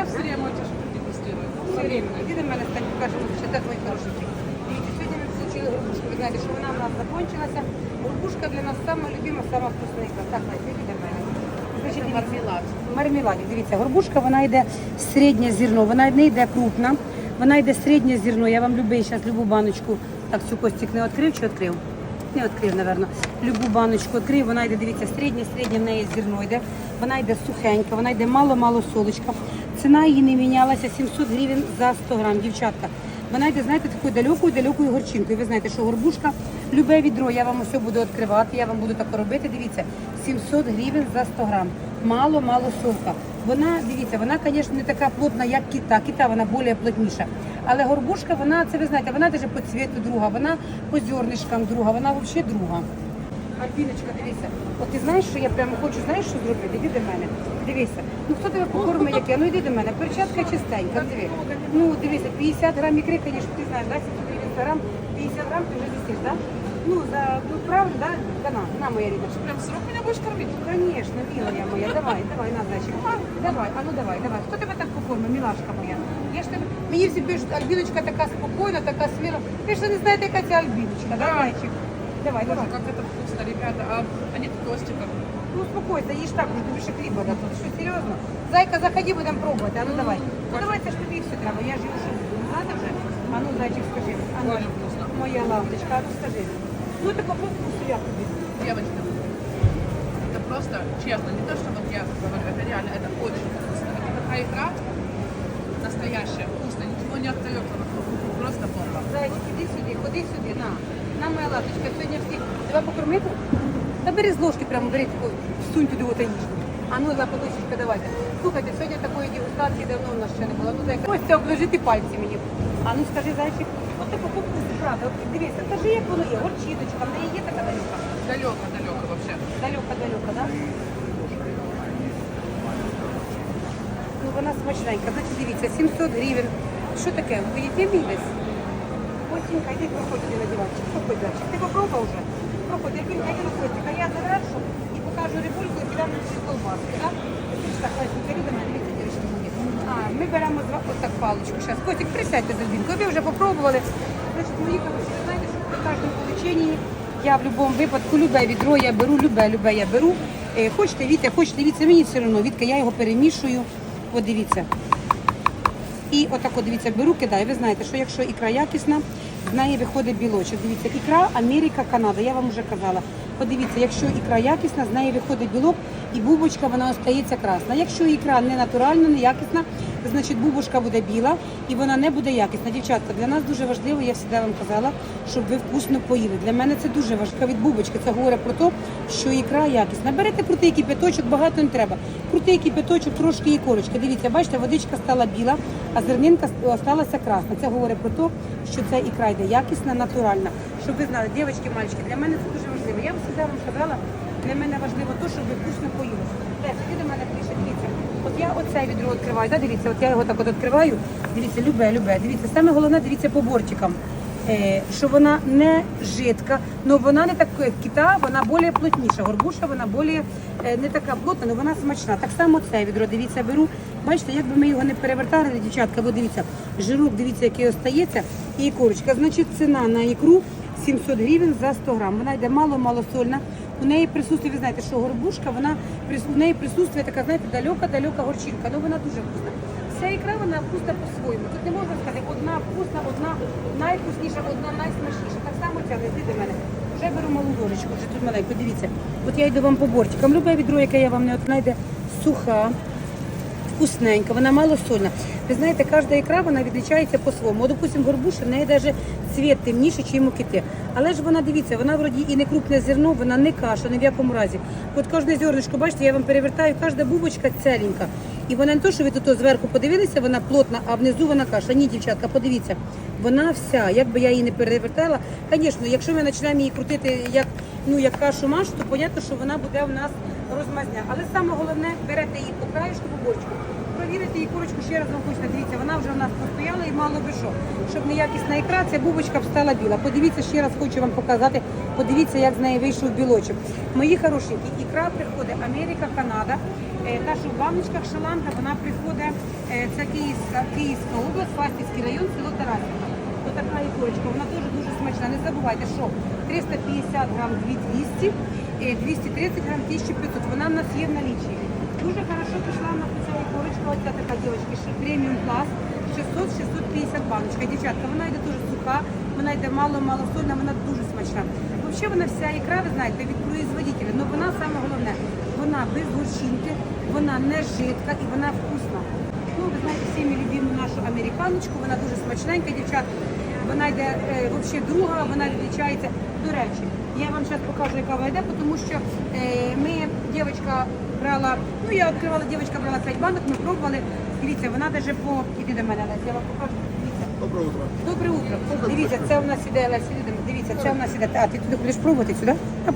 Я все время очень дегустирую. Все время. Іди до мене, стань, покажемо, що це твої хорошенькі. Дивіться, сьогодні ми включили горбушку. Ви знаєте, що вона в нас закончилася. Горбушка для нас сама любима, сама вкусненька. Так, Настя, іди до мене. Значить, дивіться, Мармелад. мармеладик. Дивіться, горбушка, вона йде середнє зерно, вона не йде крупна, вона йде середнє зерно. Я вам любий зараз любу баночку. Так, цю костик не відкрив чи відкрив? Не відкрив, напевно. Любу баночку відкрив, вона йде, дивіться, середнє, середнє в неї зерно йде. Вона йде сухенька, вона йде мало-мало солочка. Ціна її не мінялася 700 гривень за 100 грам, дівчатка. Вона йде, знаєте, такою далекою, далекою горчинкою. Ви знаєте, що горбушка, любе відро, я вам усе буду відкривати, я вам буду так робити. Дивіться, 700 гривень за 100 грам. Мало-мало солка. Вона, дивіться, вона, звісно, не така плотна, як кита. Кита вона більш плотніша. Але горбушка, вона, це ви знаєте, вона навіть по цвіту друга, вона по зернишкам друга, вона взагалі друга. Альбіночка, дивися, от ти знаєш, що я прямо хочу, знаєш, що зробити? Іди до мене. Дивися. Ну хто тебе покорми яке? Ну йди до мене. Перчатка чистенька. Диви. Ну дивися, 50 грам ікри, звісно, ти знаєш, да, 70 грам, 50 грам ти вже з'їсиш, да? Ну, за, ну правильно, да? Да, на, на моя рідна. Прям с рук меня будешь кормить? Конечно, милая моя, давай, давай, на, зайчик. Давай, а ну давай, давай. Хто тебе так покормив, милашка моя? Я ж тебе, мені всі пишуть, Альбіночка така спокійна, така сміла. Ви ж не знаєте, яка ця Альбіночка, да, зайчик? Давай, Боже, давай. как это вкусно, ребята. А они тостиком. Ну успокойся, їж так, уже тобі ще хліба дадуть. Що, серйозно? Зайка, заходи, будемо пробувати. А ну давай. Ну давай, це ж тобі все треба. Я ж його що буду. Ну, Надо вже? А ну, зайчик, скажи. А ну, Дуже вкусно. моя лавочка, а ну скажи. Ну ти попробуй ну, я тобі. Девочки, это просто, честно, не то, что вот я говорю, это реально, это очень вкусно. Это такая икра настоящая, вкусная, ничего не остается вокруг. Просто бомба. Зайчик, іди сюди, ходи сюди, на. На, моя лавочка, сьогодні всі. Тебе покормити? Та бери з ложки прямо, бери таку, всунь туди ота ніжку. А ну, за подушечка, давайте. Слухайте, сьогодні такої дегустації давно в нас ще не було. Ну, зайка, ось це обложити пальці мені. А ну скажи, зайчик, От ти покупку правда, от дивися, скажи, як воно є, горчиночка, в неї є така далека. Далеко, далеко вообще. Далека, далека, да? Ну вона смачненька. Значить, дивіться, 700 гривень. Що таке? Ви їдете мій десь? Костенька, йди проходь на диванчик. Проходь дальше. Ти попробував вже? Проходь, я кілька діло Костенька. Я завершу і покажу рибульку і підам на цю колбаску, так? Так, Костенька, іди до мене, дивіться, дівчатки мої. А, ми беремо вами отак паличку. Зараз, Костик, присядьте з Альбінкою. Ви вже попробували. Значить, мої хороші, ви знаєте, що при кожному полученні я в будь-якому випадку любе відро я беру, любе, любе я беру. Е, хочете Вітя, хочете Вітя, мені все одно, Вітка, я його перемішую. От дивіться. І отак от дивіться, беру, кидаю. Ви знаєте, що якщо ікра якісна, з неї виходить білочок. Дивіться, ікра Америка, Канада, я вам вже казала. Подивіться, якщо ікра якісна, з неї виходить білок і бубочка вона остається красна. Якщо ікра не натуральна, не якісна, значить бубочка буде біла і вона не буде якісна. Дівчатка, для нас дуже важливо, я завжди вам казала, щоб ви вкусно поїли. Для мене це дуже важливо від бубочки. Це говорить про те, що ікра якісна. Берете крутий кипяточок, багато не треба. Крутий кипяточок, трошки і корочка. Дивіться, бачите, водичка стала біла, а зернинка залишилася красна. Це говорить про те, що ця ікра йде якісна, натуральна. Щоб ви знали, дівчатки, мальчики, для мене це дуже важливо. Я завжди вам сказала, для мене важливо те, щоб вкусно поїли. Іди до мене ближче, дивіться. От я оце відро відкриваю, да, дивіться, от я його так от відкриваю. Дивіться, любе, любе. Дивіться, саме головне, дивіться по бортикам. Е, що вона не жидка, але вона не така, як кита, вона більш плотніша. Горбуша, вона більш е, не така плотна, але вона смачна. Так само це відро, дивіться, беру. Бачите, якби ми його не перевертали, дівчатка, бо дивіться, жирок, дивіться, який остається, і курочка. Значить, ціна на ікру 700 гривень за 100 грам. Вона йде мало-мало сольна. У неї присутствує, ви знаєте, що горбушка, вона у неї присутствує така, знаєте, далека-далека горчинка. але вона дуже вкусна. Вся ікра вона вкусна по-своєму. Тут не можна сказати, одна вкусна, одна найвкусніша, одна найсмачніша. Так само ця йди до мене. Вже беру малу ложечку, вже тут маленьку. Дивіться. От я йду вам по бортикам. Любе відро, яке я вам не от суха, вкусненька, вона малосольна. Ви знаєте, кожна ікра вона відрізняється по-своєму. От, допустим, горбуша, в неї навіть цвіт темніший, ніж у кити. Але ж вона, дивіться, вона вроді і не крупне зерно, вона не каша, ні в якому разі. От кожне зернишко, бачите, я вам перевертаю, кожна бубочка ціленька. І вона не то, що ви тут зверху подивилися, вона плотна, а внизу вона каша. Ні, дівчатка, подивіться, вона вся, як би я її не перевертала. Звісно, якщо ми почнемо її крутити як, ну, як кашу машу, то зрозуміло, що вона буде у нас розмазня. Але саме головне, берете її по краєшку, по бочку. Провірити її курочку ще раз вам хочу. Дивіться, вона вже в нас постояла і мало би що. Щоб неякісна ікра, ця бубочка б стала біла. Подивіться, ще раз хочу вам показати Подивіться, як з неї вийшов білочок. Мої хорошенькі, ікра приходить Америка, Канада. Е, Та, що в баночках шаланка, вона приходить, е, це Київська, Київська область, Фастівський район, село Тарасівка. То така ікорочка, вона дуже дуже смачна. Не забувайте, що 350 грам 2200, е, 230 грам 1500. Вона в нас є в налічі. Дуже хорошо пішла в нас ця ікорочка, ось ця така дівчинка, що преміум клас. 600-650 баночка. Дівчатка, вона йде дуже суха, вона йде мало-мало сольна, вона дуже смачна. Взагалі вона вся ікра, ви знаєте, від производителя. але вона саме головне, вона без горчинки, вона не жидка і вона вкусна. Ну, ви знаєте, всі ми любимо нашу американочку, вона дуже смачненька, дівчатка. Вона йде е, взагалі друга, вона відлічається. До речі, я вам зараз покажу, яка вона йде, тому що е, ми, дівчинка брала, ну я відкривала, дівчинка брала 5 банок, ми пробували. Дивіться, вона навіть по... Іди до мене, Леся, я вам покажу. Доброе утро. Добре утро. Дивіться, це у нас іде мене. Дивіться, це у нас іде. А ти туди будеш пробувати сюди? А.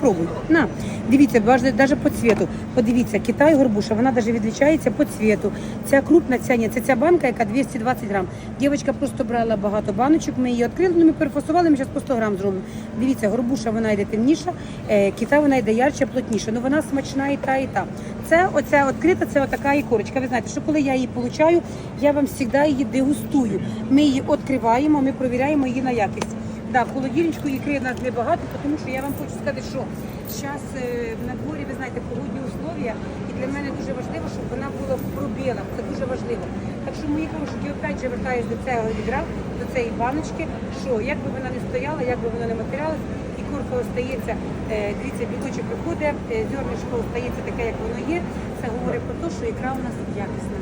На. Дивіться, навіть по цвіту. Подивіться, Китай горбуша, вона навіть відлічається по цвіту. Ця крупна, ця ні. Це ця банка, яка 220 грам. Дівчинка просто брала багато баночок, ми її відкрили, ну, ми перефасували, ми зараз по 100 грам зробимо. Дивіться, горбуша вона йде темніша, е, кита вона йде ярче, плотніша. Ну вона смачна і та, і та. Це оця відкрита, це отака ікорочка. Ви знаєте, що коли я її получаю, я вам завжди її дегустую. Ми її відкриваємо, ми перевіряємо її на якість. Да, в холодильничку ікри нас небагато, тому що я вам хочу сказати, що зараз на дворі, ви знаєте, погодні условия, і для мене дуже важливо, щоб вона була в пробілах. Це дуже важливо. Так що мої хороші, опять же вертаюсь до цього відра, до цієї баночки, що як би вона не стояла, як би вона не матеріалась, і остається, е, дивіться, білочок виходить, е, зернишко остається таке, як воно є. Це говорить про те, що ікра у нас якісна.